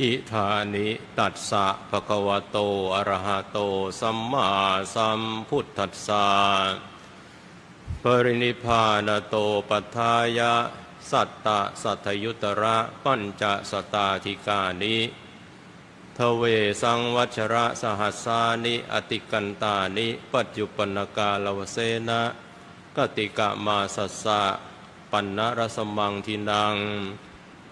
อิธานิตัสสะภะคะวะโตอะระหะโต สัมมาสัมพุทธัสสะปรินิพานโตปัฏฐายะ สัตตะสัทธยุตระปัญจสตาธิกานิทเวสังวัชระสหัสานิอติกันตานิ ปัจจุปนกาลวเสนะกติกะมาสัสสะปันนรสมังทินัง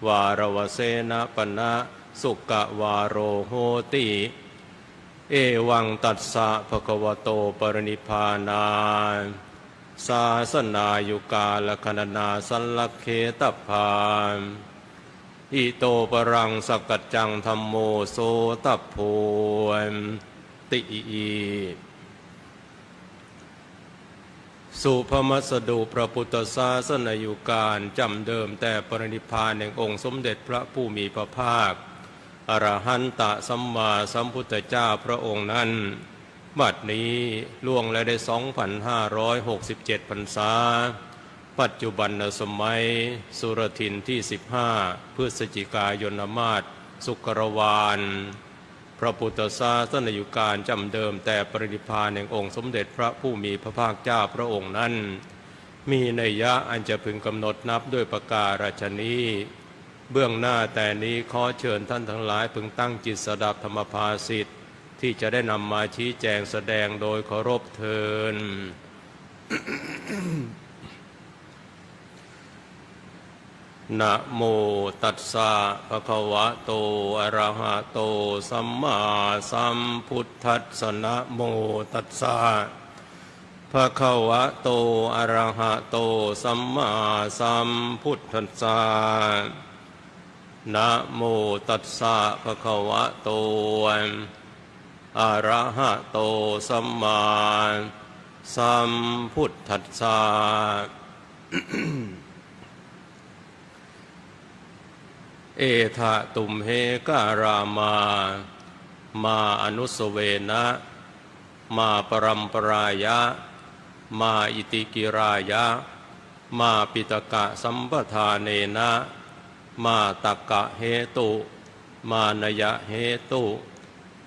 วารวเสนะปนะ สุกะวาโรโหติ เอวังตัสสะภะคะวะโตปรินิพานาศาสนายุกาลคณนาสัลลเคตพานอิโตปรังสกัจจังธรรมโมโสตพโพมติอีสุพมัสดุพระพุทธศาสนายุการจำเดิมแต่ปรินิพพานแห่งองค์สมเด็จพระผู้มีพระภาค อรหันตะสัมมาสัมพุทธเจ้าพระองค์นั้น บัดนี้ล่วงแล้วได้ 2,567พรรษา ปัจจุบันสมัย สุรทินที่ 15 พฤศจิกายนมาศสุกรวาลพระพุทธศาสนายุการจำเดิมแต่ปรินิพพานแห่งองค์สมเด็จพระผู้มีพระภาคเจ้าพระองค์นั้น มีนัยยะอันจะพึงกำหนดนับด้วยประการฉนี้ เบื้องหน้าแต่นี้ขอเชิญท่านทั้งหลายพึงตั้งจิตสดับธรรมภาสิทธิ์ที่จะได้นำมาชี้แจงแสดงโดยเคารพเทินนะโมตัสสะภะคะวะโต อะระหะโต สัมมาสัมพุทธัสสะนะโมตัสสะภะคะวะโต อะระหะโต สัมมาสัมพุทธัสสะ นะโมตัสสะภะคะวะโตอะระหะโตสัมมาสัมพุทธัสสะเอทะตุมเฮการามา มาอนุสเวนะ มาปรัมปรายะ มาอิติกิรายะ มาปิตกะสัมปทานเนนะ มาตักกะเฮตุ มานยะเฮตุ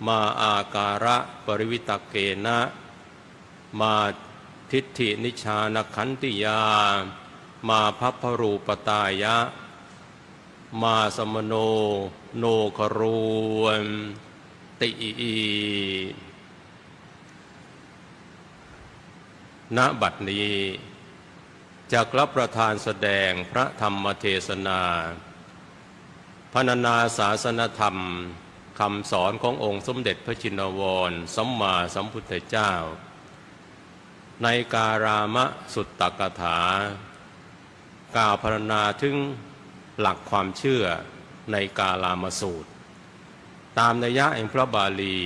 มาอาการะปริวิตเกนะ มาทิฏฐินิชานขันติยา มาพัพพรูปตายะ มาสมโนโนครวนติอีณบัดนี้จากรับประทานแสดงพระธรรมเทศนา พรรณนาศาสนธรรมคำสอนขององค์สมเด็จพระจินวรสัมมาสัมพุทธเจ้า ในการามะสุตตกถากล่าวพรรณนาถึงหลักความเชื่อในกาลามสูตร ตามนัยยะแห่งพระบาลี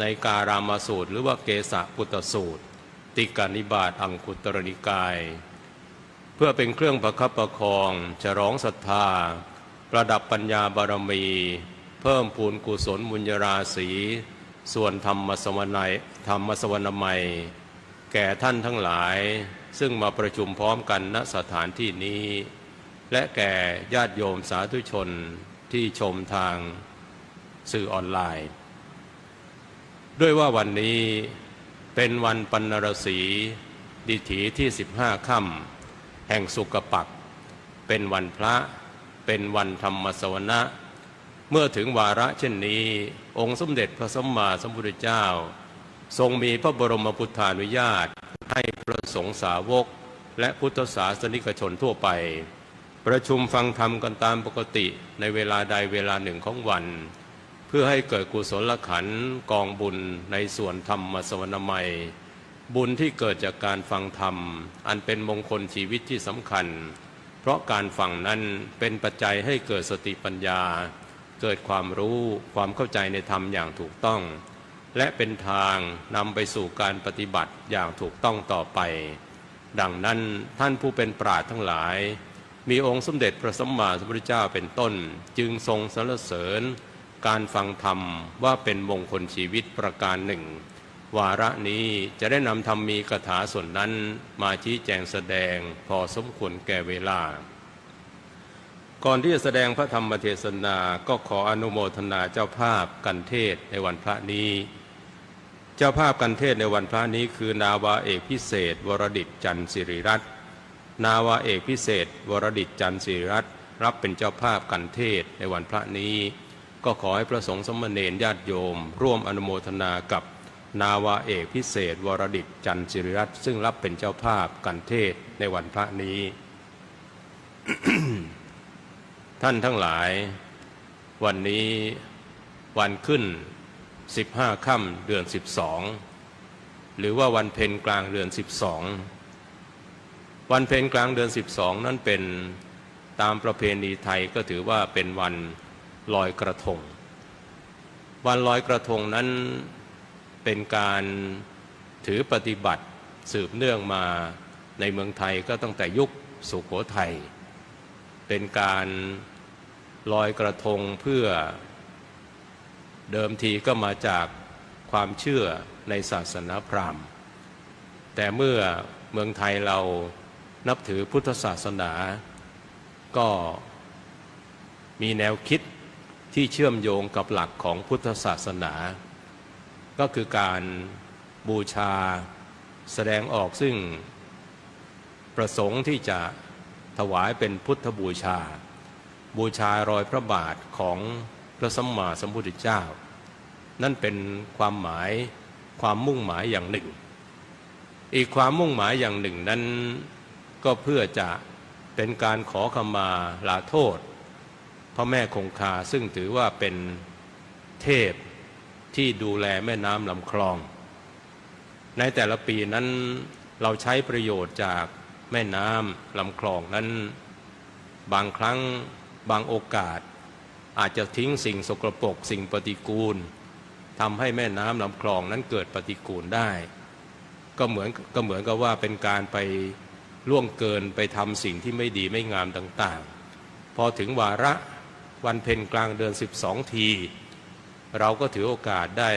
ในการามสูตร หรือว่าเกษะพุทธสูตร ติกานิบาตอังคุตรนิกาย เพื่อเป็นเครื่องประคับประคองฉลองศรัทธา ประดับปัญญาบารมี เพิ่มพูนกุศลบุญญาราศีส่วนธรรมสวนัยธรรมสวนามัย แก่ท่านทั้งหลาย ซึ่งมาประชุมพร้อมกันณสถานที่นี้ และแก่ญาติโยมสาธุชนที่ชมทางสื่อออนไลน์ ด้วยว่าวันนี้เป็นวันปันนรสีดิถีที่ 15 ค่ำแห่งสุกปัก เป็นวันพระ เป็นวันธรรมสวนะ เมื่อถึงวาระเช่นนี้ องค์สมเด็จพระสัมมาสัมพุทธเจ้า ทรงมีพระบรมพุทธานุญาต ให้พระสงฆ์สาวก และพุทธศาสนิกชนทั่วไป ประชุมฟังธรรมกันตามปกติในเวลาใดเวลาหนึ่งของวัน เพื่อให้เกิดกุศลขันกองบุญในส่วนธรรมสวนามัย บุญที่เกิดจากการฟังธรรม อันเป็นมงคลชีวิตที่สำคัญ เพราะการฟังนั้นเป็นปัจจัยให้เกิดสติปัญญา เกิดความรู้ความเข้าใจในธรรมอย่างถูกต้อง และเป็นทางนำไปสู่การปฏิบัติอย่างถูกต้องต่อไป ดังนั้นท่านผู้เป็นปราชญ์ทั้งหลาย มีองค์สมเด็จพระสัมมาสัมพุทธเจ้าเป็นต้น จึงทรงสรรเสริญ การฟังธรรมว่าเป็นมงคลชีวิตประการหนึ่ง วาระนี้จะได้นำธรรมมีคาถาส่วนนั้นมาชี้แจงแสดงพอสมควรแก่เวลา ก่อนที่จะแสดงพระธรรมเทศนาก็ขออนุโมทนาเจ้าภาพกันเทศในวันพระนี้ เจ้าภาพกันเทศในวันพระนี้คือนาวาเอกพิเศษ วรดิตจันทร์สิริรัตน์นาวาเอกพิเศษ วรดิตจันทร์สิริรัตน์รับเป็นเจ้าภาพกันเทศในวันพระนี้ ก็ขอให้พระสงฆ์สมณเณรญาติโยม ร่วมอนุโมทนากับ นาวาเอกพิเศษ วรดิตจันทร์สิริรัตน์ซึ่งรับเป็นเจ้าภาพกันเทศในวันพระนี้ ท่านทั้งหลาย วันนี้วันขึ้น 15ค่ำเดือน 12 หรือว่าวันเพ็ญกลางเดือน 12 วันเพ็ญกลางเดือน 12 นั้นเป็นตามประเพณีไทยก็ถือว่าเป็นวันลอยกระทง วันลอยกระทงนั้น เป็นการถือปฏิบัติสืบเนื่องมาในเมืองไทยก็ตั้งแต่ยุคสุโขทัยเป็นการลอยกระทงเพื่อเดิมทีก็มาจากความเชื่อในศาสนาพราหมณ์ แต่เมื่อเมืองไทยเรานับถือพุทธศาสนา ก็มีแนวคิดที่เชื่อมโยงกับหลักของพุทธศาสนา ก็คือการบูชาแสดงออกซึ่งประสงค์ที่จะถวายเป็นพุทธบูชา บูชารอยพระบาทของพระสัมมาสัมพุทธเจ้า นั่นเป็นความหมายความมุ่งหมายอย่างหนึ่ง อีกความมุ่งหมายอย่างหนึ่งนั้นก็เพื่อจะเป็นการขอขมาลาโทษ พระแม่คงคาซึ่งถือว่าเป็นเทพ ที่ดูแลแม่น้ำลำคลอง ในแต่ละปีนั้นเราใช้ประโยชน์จากแม่น้ำลำคลองนั้น บางครั้งบางโอกาส อาจจะทิ้งสิ่งสกรปรกสิ่งปฏิกูลทำให้แม่น้ำลำคลองนั้นเกิดปฏิกูลได้ ก็เหมือนก็เหมือนกับว่าเป็นการไปล่วงเกินไปทำสิ่งที่ไม่ดีไม่งามต่าง ๆ พอถึงวาระวันเพ็ญกลางเดือน 12 ที เราก็ถือโอกาสได้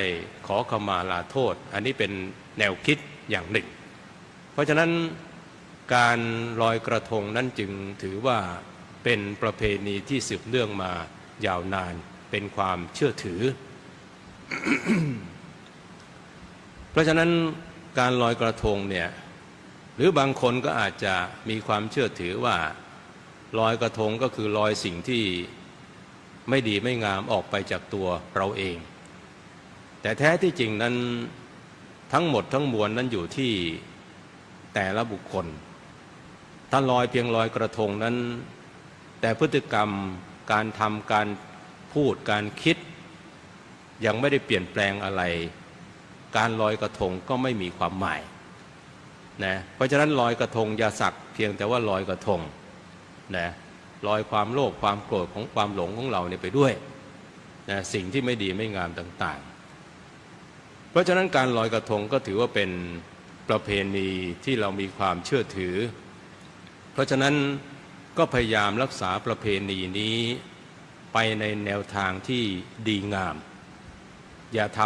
ขอขมาลาโทษ อันนี้เป็นแนวคิดอย่างหนึ่ง เพราะฉะนั้นการลอยกระทงนั้นจึงถือว่าเป็นประเพณีที่สืบเนื่องมายาวนานเป็นความเชื่อถือ เพราะฉะนั้นการลอยกระทงเนี่ยหรือบางคนก็อาจจะมีความเชื่อถือว่าลอยกระทงก็คือลอยสิ่งที่ ไม่ดีไม่งามออกไปจากตัวเราเอง แต่แท้ที่จริงนั้นทั้งหมดทั้งมวลนั้นอยู่ที่แต่ละบุคคล ถ้าลอยเพียงลอยกระทงนั้น แต่พฤติกรรมการทำการพูดการคิด ยังไม่ได้เปลี่ยนแปลงอะไร การลอยกระทงก็ไม่มีความหมายนะเพราะฉะนั้นลอยกระทงอย่าสักเพียงแต่ว่าลอยกระทงนะ ลอยความโลภความโกรธของความหลงของเราเนี่ยไปด้วยนะสิ่งที่ไม่ดีไม่งามต่างๆ เพราะฉะนั้นการลอยกระทงก็ถือว่าเป็นประเพณีที่เรามีความเชื่อถือ เพราะฉะนั้นก็พยายามรักษาประเพณีนี้ไปในแนวทางที่ดีงาม อย่าท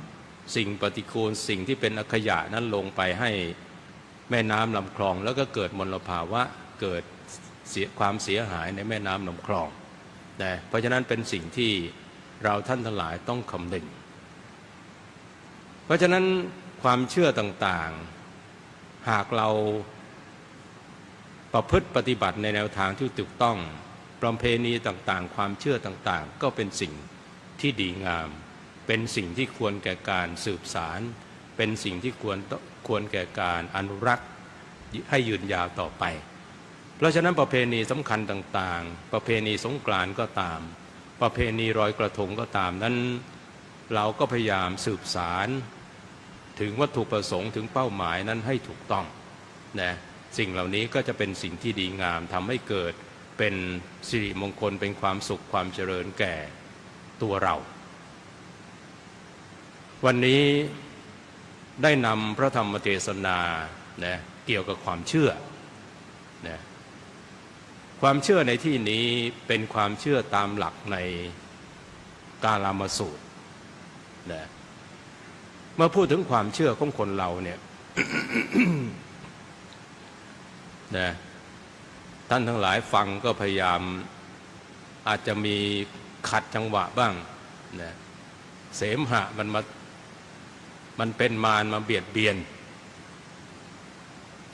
ำสิ่งปฏิกูลสิ่งที่เป็นอขยะนั้นลงไปให้แม่น้ำลำคลองแล้วก็เกิดมลภาวะเกิด ความเสียหายในแม่น้ำลำคลองนะเพราะฉะนั้นเป็นสิ่งที่เราท่านทั้งหลายต้องคำนึง เพราะฉะนั้นความเชื่อต่างๆ หากเราประพฤติปฏิบัติในแนวทางที่ถูกต้องประเพณีต่างๆ ความเชื่อต่างๆ ก็เป็นสิ่งที่ดีงาม เป็นสิ่งที่ควรแก่การสืบสาร เป็นสิ่งที่ควรควรแก่การอนุรักษ์ให้ยืนยาวต่อไป เพราะฉะนั้นประเพณีสำคัญต่างๆ ประเพณีสงกรานต์ก็ตาม ประเพณีรอยกระทงก็ตามนั้นเราก็พยายามสืบสาร ถึงวัตถุประสงค์ถึงเป้าหมายนั้นให้ถูกต้องนะสิ่งเหล่านี้ก็จะเป็นสิ่งที่ดีงามทำให้เกิดเป็นสิริมงคลเป็นความสุขความเจริญแก่ตัวเรา วันนี้ได้นำพระธรรมเทศนานะเกี่ยวกับความเชื่อนะ ความเชื่อในที่นี้เป็นความเชื่อตามหลักในกาลามสูตรนะเมื่อพูดถึงความเชื่อของคนเราเนี่ยนะท่านทั้งหลายฟังก็พยายามอาจจะมีขัดจังหวะบ้างนะเสมหะมันมามันเป็นมารมาเบียดเบียน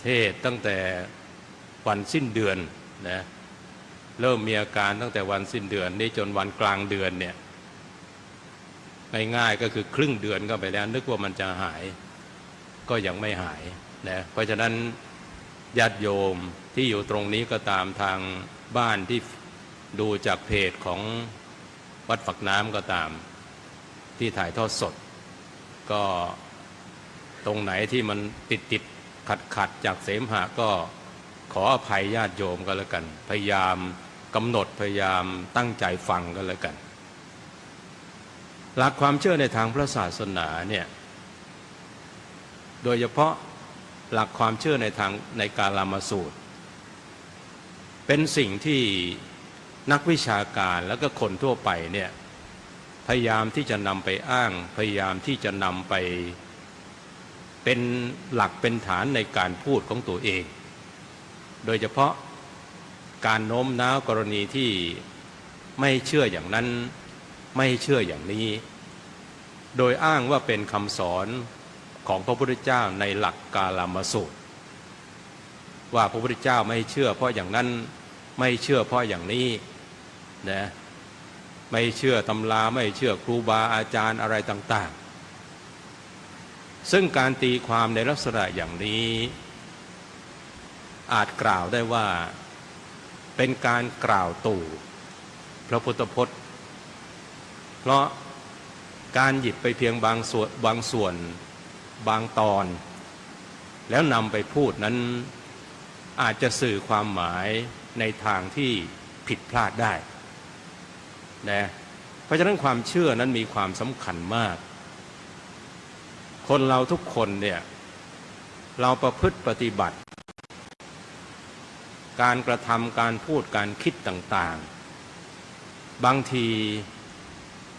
เทศตั้งแต่วันสิ้นเดือนนะ เริ่มมีอาการตั้งแต่วันสิ้นเดือนนี้จนวันกลางเดือนเนี่ยง่ายๆก็คือครึ่งเดือนก็ไปแล้วนึกว่ามันจะหายก็ยังไม่หายนะเพราะฉะนั้นญาติโยมที่อยู่ตรงนี้ก็ตามทางบ้านที่ดูจากเพจของวัดฝักน้ำก็ตาม ที่ถ่ายทอดสด ก็ตรงไหนที่มันติดติดขัดขัดจากเสมหะก็ขออภัยญาติโยมก็แล้วกัน พยายาม กำหนดพยายามตั้งใจฟังก็แล้วกัน หลักความเชื่อในทางพระศาสนาเนี่ยโดยเฉพาะหลักความเชื่อในทางในกาลามาสูตร เป็นสิ่งที่นักวิชาการแล้วก็คนทั่วไปเนี่ยพยายามที่จะนำไปอ้าง พยายามที่จะนำไปเป็นหลักเป็นฐานในการพูดของตัวเอง โดยเฉพาะ การโน้มน้าวกรณีที่ไม่เชื่ออย่างนั้น ไม่เชื่ออย่างนี้ โดยอ้างว่าเป็นคำสอนของพระพุทธเจ้าในหลักกาลามสูตร ว่าพระพุทธเจ้าไม่เชื่อเพราะอย่างนั้นไม่เชื่อเพราะอย่างนี้นะไม่เชื่อตำราไม่เชื่อครูบาอาจารย์อะไรต่างๆ ซึ่งการตีความในลักษณะอย่างนี้ อาจกล่าวได้ว่า เป็นการกล่าวตู่พระพุทธพจน์ เพราะการหยิบไปเพียงบางส่วนบางส่วนบางตอน แล้วนำไปพูดนั้นอาจจะสื่อความหมายในทางที่ผิดพลาดได้นะเพราะฉะนั้นความเชื่อนั้นมีความสำคัญมาก คนเราทุกคนเนี่ยเราประพฤติปฏิบัติ การกระทำการพูดการคิดต่างๆ บางที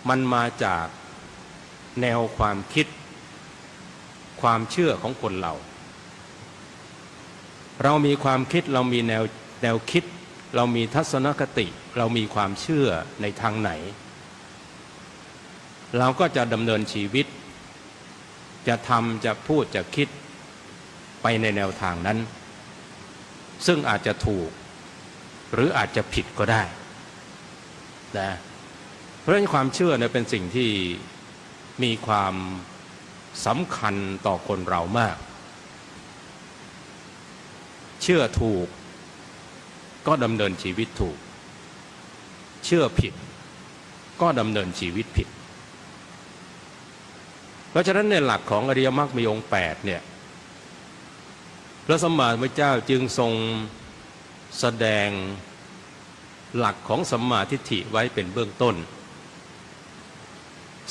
มันมาจากแนวความคิด ความเชื่อของคนเรา เรามีความคิดเรามีแนวแนวคิด เรามีทัศนคติ เรามีความเชื่อในทางไหน เราก็จะดำเนินชีวิต จะทำจะพูดจะคิดไปในแนวทางนั้น ซึ่งอาจจะถูก หรืออาจจะผิดก็ได้นะเพราะฉะนั้นความเชื่อเนี่ยเป็นสิ่งที่มีความสำคัญต่อคนเรามาก เชื่อถูกก็ดำเนินชีวิตถูก เชื่อผิดก็ดำเนินชีวิตผิด เพราะฉะนั้นในหลักของอริยมรรคมีองค์8เนี่ย พระสมมาพระเจ้าจึงทรงแสดงหลักของสัมมาทิฏฐิไว้เป็นเบื้องต้น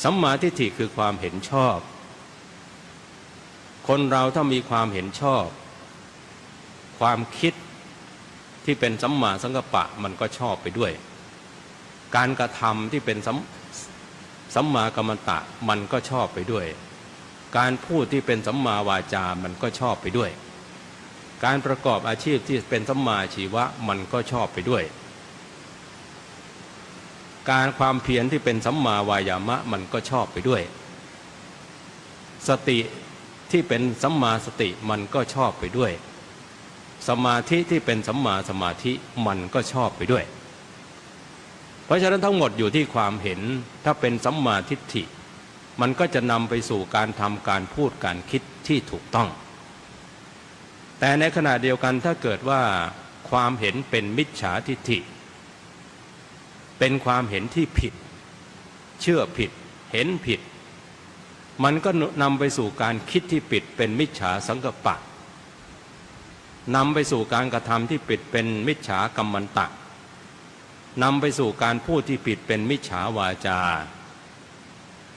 สัมมาทิฏฐิคือความเห็นชอบ คนเราถ้ามีความเห็นชอบ ความคิดที่เป็นสัมมาสังกปะมันก็ชอบไปด้วย การกระทำที่เป็นสัมสัมมากัมมันตะมันก็ชอบไปด้วย การพูดที่เป็นสัมมาวาจา มันก็ชอบไปด้วย การประกอบอาชีพที่เป็นสัมมาชีวะมันก็ชอบไปด้วย การความเพียรที่เป็นสัมมาวายามะมันก็ชอบไปด้วย สติที่เป็นสัมมาสติมันก็ชอบไปด้วย สมาธิที่เป็นสัมมาสมาธิมันก็ชอบไปด้วย เพราะฉะนั้นทั้งหมดอยู่ที่ความเห็นถ้าเป็นสัมมาทิฏฐิ มันก็จะนำไปสู่การทำการพูดการคิดที่ถูกต้อง แต่ในขณะเดียวกันถ้าเกิดว่าความเห็นเป็นมิจฉาทิฏฐิ เป็นความเห็นที่ผิด เชื่อผิด เห็นผิด มันก็นำไปสู่การคิดที่ผิดเป็นมิจฉาสังกปะนำไปสู่การกระทำที่ผิดเป็นมิจฉากรรมันตะนำไปสู่การพูดที่ผิดเป็นมิจฉาวาจา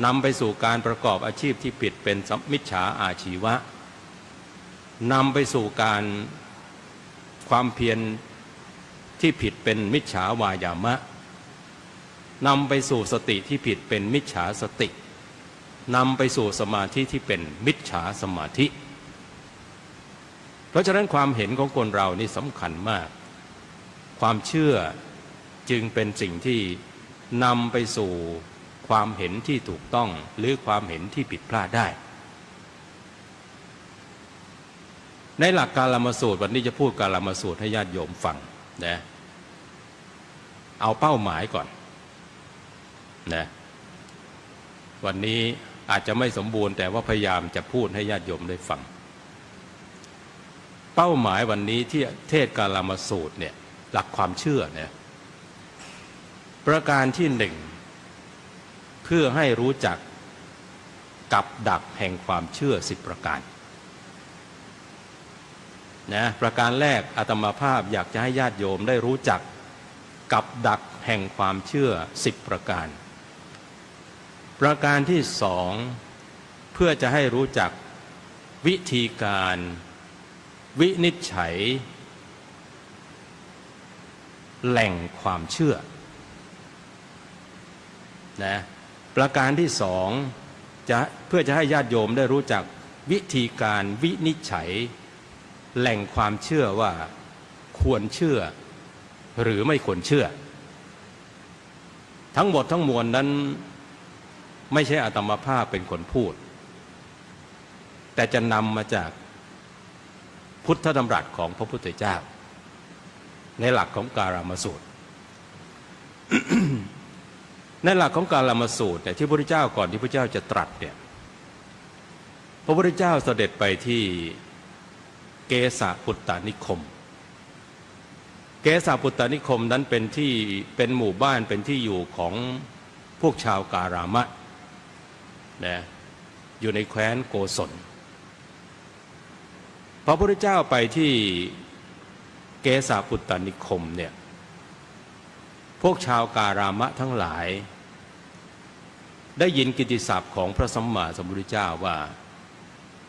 นำไปสู่การประกอบอาชีพที่ผิดเป็นมิจฉาอาชีวะ นำไปสู่การความเพียรที่ผิดเป็นมิจฉาวายามะนำไปสู่สติที่ผิดเป็นมิจฉาสตินำไปสู่สมาธิที่เป็นมิจฉาสมาธิ เพราะฉะนั้นความเห็นของคนเรานี่สำคัญมาก ความเชื่อจึงเป็นสิ่งที่นำไปสู่ความเห็นที่ถูกต้องหรือความเห็นที่ผิดพลาดได้ ในหลักการละมาสูตร วันนี้จะพูดการละมาสูตรให้ญาติโยมฟังนะเอาเป้าหมายก่อนนะวันนี้อาจจะไม่สมบูรณ์แต่ว่าพยายามจะพูดให้ญาติโยมได้ฟัง เป้าหมายวันนี้ที่เทศการละมาสูตรเนี่ยหลักความเชื่อเนี่ยประการที่หนึ่งเพื่อให้รู้จักกับดักแห่งความเชื่อสิบประการ นะประการแรกอาตมาภาพอยากจะให้ญาติโยมได้รู้จักกับดักแห่งความเชื่อสิบประการ ประการที่สองเพื่อจะให้รู้จักวิธีการ วินิจฉัย แหล่งความเชื่อนะประการที่สองจะเพื่อจะให้ญาติโยมได้รู้จักวิธีการวินิจฉัย แหล่งความเชื่อว่าควรเชื่อ หรือไม่ควรเชื่อ ทั้งหมดทั้งมวลนั้นไม่ใช่อาตมาภาพเป็นคนพูด แต่จะนำมาจากพุทธดำรัสของพระพุทธเจ้า ในหลักของการามาสูตร ในหลักของการละมาสูตรเนี่ยที่พระพุทธเจ้าก่อนที่พระเจ้าจะตรัสเนี่ยพระพุทธเจ้าเสด็จไปที่ เกสาปุตตานิคม เกสาปุตตานิคมนั้นเป็นที่เป็นหมู่บ้านเป็นที่อยู่ของพวกชาวการามะนะอยู่ในแคว้นโกศลพระพุทธเจ้าไปที่เกสาปุตตานิคมเนี่ยพวกชาวการามะทั้งหลาย ได้ยินกิตติศัพท์ของพระสัมมาสัมพุทธเจ้าว่า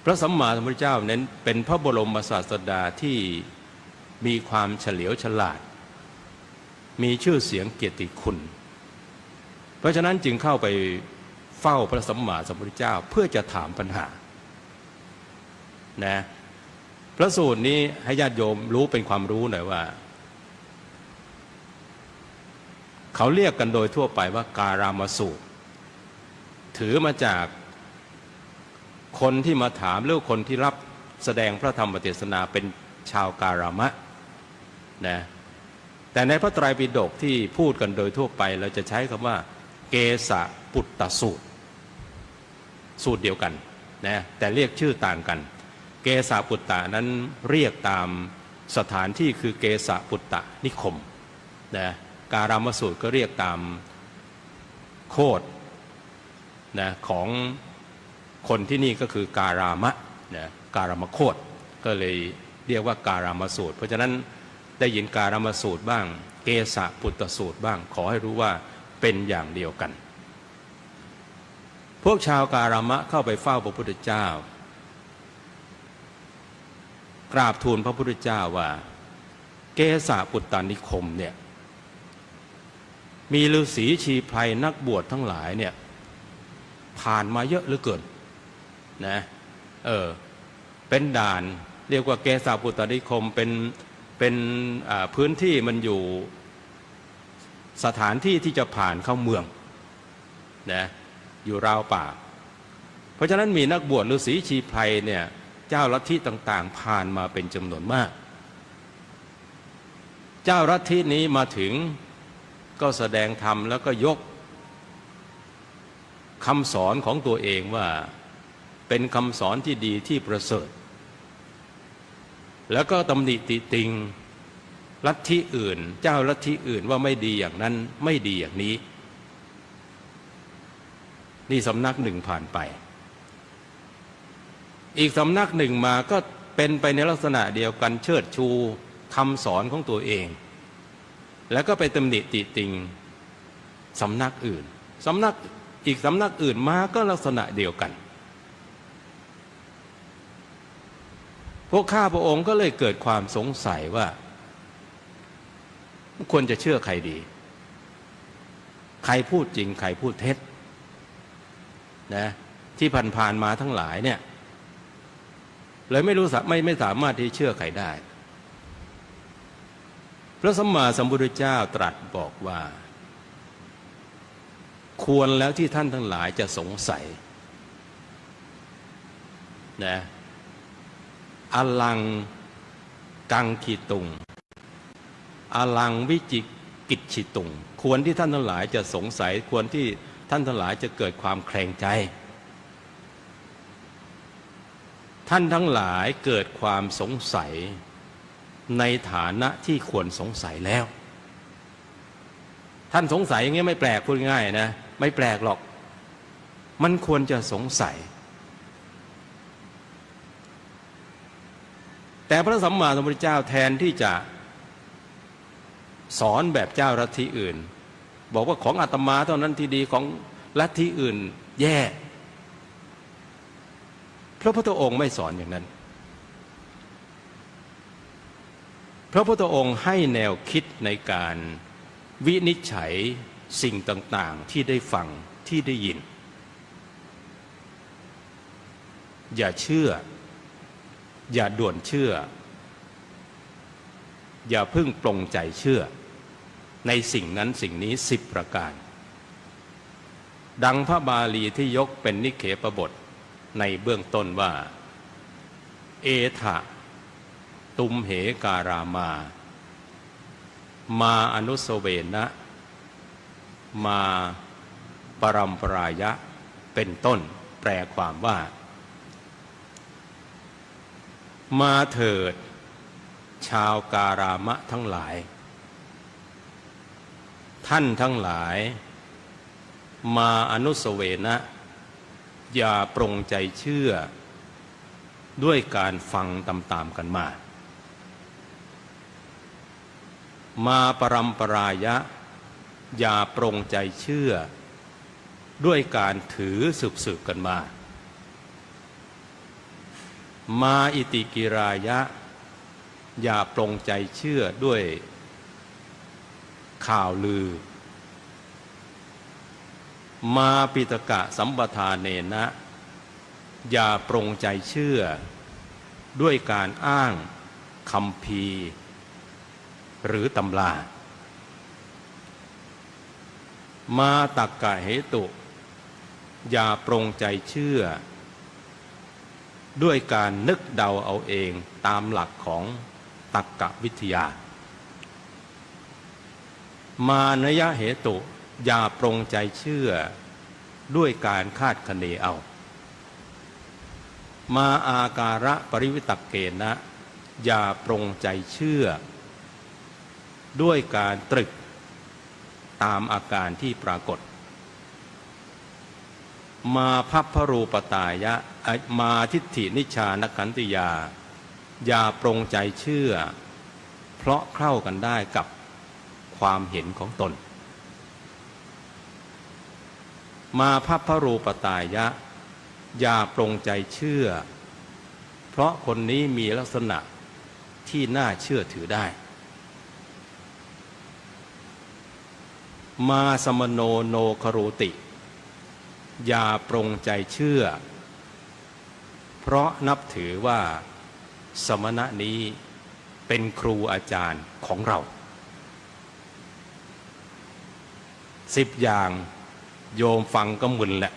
พระสัมมาสัมพุทธเจ้าเน้นเป็นพระบรมศาสดาที่มีความเฉลียวฉลาด มีชื่อเสียงเกียรติคุณ เพราะฉะนั้นจึงเข้าไปเฝ้าพระสัมมาสัมพุทธเจ้าเพื่อจะถามปัญหานะพระสูตรนี้ให้ญาติโยมรู้เป็นความรู้หน่อยว่า เขาเรียกกันโดยทั่วไปว่าการามสูตร ถือมาจาก คนที่มาถามหรือคนที่รับแสดงพระธรรมเทศนาเป็นชาวการามะนะแต่ในพระไตรปิฎกที่พูดกันโดยทั่วไป เราจะใช้คำว่า เกสะปุตตสูตร สูตรเดียวกันนะแต่เรียกชื่อต่างกัน เกสาปุตตะนั้นเรียกตามสถานที่คือเกสาปุตตะนิคมนะการามสูตรก็เรียกตามโคดนะของ คนที่นี่ก็คือการามะนะการามโคดก็เลยเรียกว่าการามสูตร เพราะฉะนั้นได้ยินการามสูตรบ้าง เกสะปุตตสูตรบ้าง ขอให้รู้ว่าเป็นอย่างเดียวกัน พวกชาวการามะเข้าไปเฝ้าพระพุทธเจ้า กราบทูลพระพุทธเจ้าว่า เกสะปุตตานิคมเนี่ยมีฤาษีชีไพรนักบวชทั้งหลายเนี่ยผ่านมาเยอะเหลือเกิน นะเออเป็นด่าน เรียกว่าเกสาปุตตนิคมเป็นเป็นพื้นที่มันอยู่สถานที่ที่จะผ่านเข้าเมืองนะอยู่ราวป่า เพราะฉะนั้นมีนักบวชฤาษีชีไพรเนี่ยเจ้าลัทธิต่าง ๆ ผ่านมาเป็นจำนวนมาก เจ้าลัทธินี้มาถึงก็แสดงธรรมแล้วก็ยกคำสอนของตัวเองว่า เป็นคำสอนที่ดีที่ประเสริฐ แล้วก็ตำหนิติติงลัทธิอื่น เจ้าลัทธิอื่นว่าไม่ดีอย่างนั้นไม่ดีอย่างนี้ นี่สำนักหนึ่งผ่านไป อีกสำนักหนึ่งมาก็เป็นไปในลักษณะเดียวกันเชิดชูคำสอนของตัวเอง แล้วก็ไปตำหนิติติงสำนักอื่นสำนักอีกสำนักอื่นมาก็ลักษณะเดียวกัน พวกข้าพระองค์ก็เลยเกิดความสงสัยว่า ควรจะเชื่อใครดี ใครพูดจริง ใครพูดเท็จนะที่ผ่านๆมาทั้งหลายเนี่ยเลยไม่รู้ไม่ไม่สามารถที่เชื่อใครได้ พระสัมมาสัมพุทธเจ้าตรัสบอกว่า ควรแล้วที่ท่านทั้งหลายจะสงสัยนะ อลังกังขีตุง อลังวิจิกิจฉิตุง ควรที่ท่านทั้งหลายจะสงสัยควรที่ท่านทั้งหลายจะเกิดความแคลงใจ ท่านทั้งหลายเกิดความสงสัยในฐานะที่ควรสงสัยแล้ว ท่านสงสัยอย่างนี้ไม่แปลกพูดง่ายนะ ไม่แปลกหรอก มันควรจะสงสัย แต่พระสัมมาสัมพุทธเจ้าแทนที่จะสอนแบบเจ้าลัทธิอื่น บอกว่าของอาตมาเท่านั้นที่ดีของลัทธิอื่นแย่ พระพุทธองค์ไม่สอนอย่างนั้น พระพุทธองค์ให้แนวคิดในการวินิจฉัยสิ่งต่างๆที่ได้ฟังที่ได้ยิน อย่าเชื่อ อย่าด่วนเชื่อ อย่าพึ่งปรงใจเชื่อ ในสิ่งนั้นสิ่งนี้สิบประการ ดังพระบาลีที่ยกเป็นนิเคปบทในเบื้องต้นว่า เอถะตุมเหการามา มาอนุสเวนะมาปรัมปรายะเป็นต้นแปลความว่า มาเถิด ชาวการามะทั้งหลาย ท่านทั้งหลาย มาอนุสเวนะ อย่าปรงใจเชื่อ ด้วยการฟังตามๆกันมา มาปรัมปรายะ อย่าปรงใจเชื่อ ด้วยการถือสืบสืบกันมา มาอิติกิรายะ อย่าปรงใจเชื่อด้วยข่าวลือ มาปิตกะสัมปทานเนนะ อย่าปรงใจเชื่อ ด้วยการอ้างคำพีหรือตำรามาตักกะเหตุ อย่าปรงใจเชื่อ ด้วยการนึกเดาเอาเองตามหลักของตักกะวิทยา มานยะเหตุอย่าปรงใจเชื่อด้วยการคาดคะเนเอา มาอาการะปริวิตักเกณนะอย่าปรงใจเชื่อ ด้วยการตรึกตามอาการที่ปรากฏ มาพัพพรูปตายะมาทิฏฐินิชานขันติยา อย่าปรงใจเชื่อ เพราะเข้ากันได้กับความเห็นของตน มาพัพพรูปตายะ อย่าปรงใจเชื่อ เพราะคนนี้มีลักษณะที่น่าเชื่อถือได้ มาสมโนโนคโรติ อย่าปรงใจเชื่อ เพราะนับถือว่าสมณะนี้เป็นครูอาจารย์ของเราสิบอย่างโยมฟังก็มึนแหละ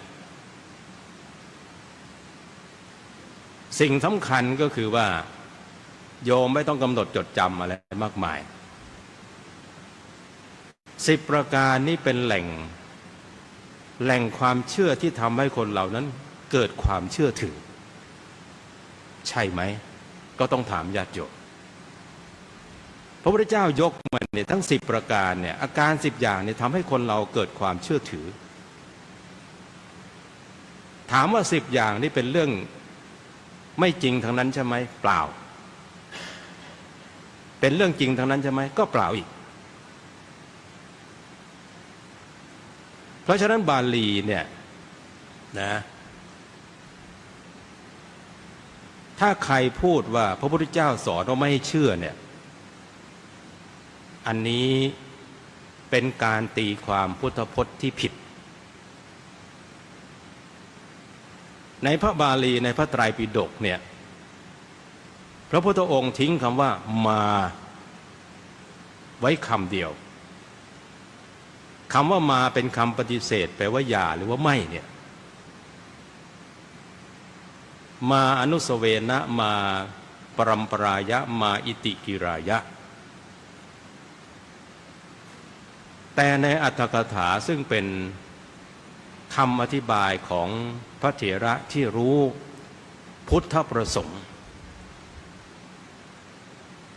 สิ่งสำคัญก็คือว่า โยมไม่ต้องกำหนดจดจำอะไรมากมายสิบประการนี้เป็นแหล่ง แหล่งความเชื่อที่ทำให้คนเหล่านั้นเกิดความเชื่อถือ ใช่ไหม ก็ต้องถามญาติโยมพระพุทธเจ้ายกมาเนี่ยทั้งสิบประการเนี่ยอาการสิบอย่างเนี่ยทำให้คนเราเกิดความเชื่อถือ ถามว่าสิบอย่างนี่เป็นเรื่องไม่จริงทั้งนั้นใช่ไหมเปล่า เป็นเรื่องจริงทั้งนั้นใช่ไหมก็เปล่าอีก เพราะฉะนั้นบาลีเนี่ยนะถ้าใครพูดว่าพระพุทธเจ้าสอนว่าไม่ให้เชื่อเนี่ยอันนี้เป็นการตีความพุทธพจน์ที่ผิด ในพระบาลีในพระไตรปิฎกเนี่ยพระพุทธองค์ทิ้งคำว่ามาไว้คำเดียว คำว่ามาเป็นคำปฏิเสธ แปลว่าอย่าหรือว่าไม่เนี่ย มาอนุสเวนะมาปรัมปรายะมาอิติกิรายะ แต่ในอัตถกถาซึ่งเป็นคำอธิบายของพระเถระที่รู้พุทธประสงค์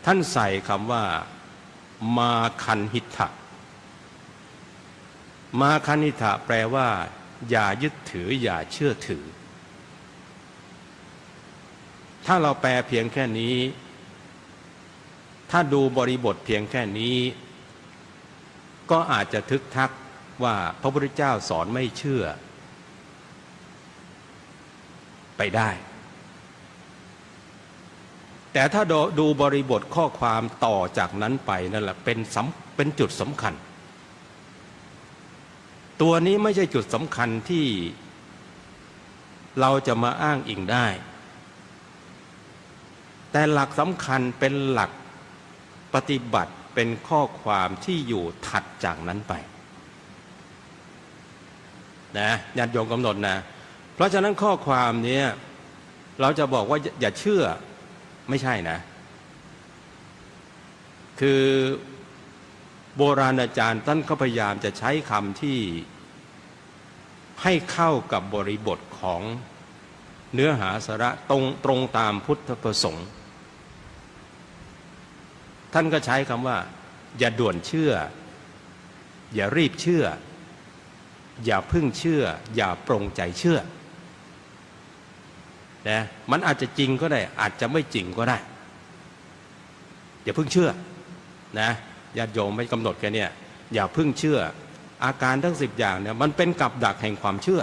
ท่านใส่คำว่ามาคันหิทะ มาคันหิทะแปลว่า อย่ายึดถืออย่าเชื่อถือ ถ้าเราแปลเพียงแค่นี้ ถ้าดูบริบทเพียงแค่นี้ ก็อาจจะทึกทักว่าพระพุทธเจ้าสอนไม่เชื่อ ไปได้ แต่ถ้าดูบริบทข้อความต่อจากนั้นไปนั่นแหละเป็นเป็นจุดสำคัญ ตัวนี้ไม่ใช่จุดสำคัญที่เราจะมาอ้างอิงได้ แต่หลักสำคัญเป็นหลักปฏิบัติเป็นข้อความที่อยู่ถัดจากนั้นไปนะญาติโยมกำหนดนะ เพราะฉะนั้นข้อความนี้เราจะบอกว่าอย่าเชื่อไม่ใช่นะ คือ โบราณอาจารย์ท่านก็พยายามจะใช้คำที่ให้เข้ากับบริบทของเนื้อหาสาระตรงตรงตามพุทธประสงค์ ท่านก็ใช้คำว่า อย่าด่วนเชื่อ อย่ารีบเชื่อ อย่าพึ่งเชื่อ อย่าปรงใจเชื่อนะมันอาจจะจริงก็ได้ อาจจะไม่จริงก็ได้ อย่าพึ่งเชื่อนะ ญาติโยมไม่กำหนดแค่เนี่ยอย่าพึ่งเชื่อ อาการทั้งสิบอย่างเนี่ยมันเป็นกับดักแห่งความเชื่อ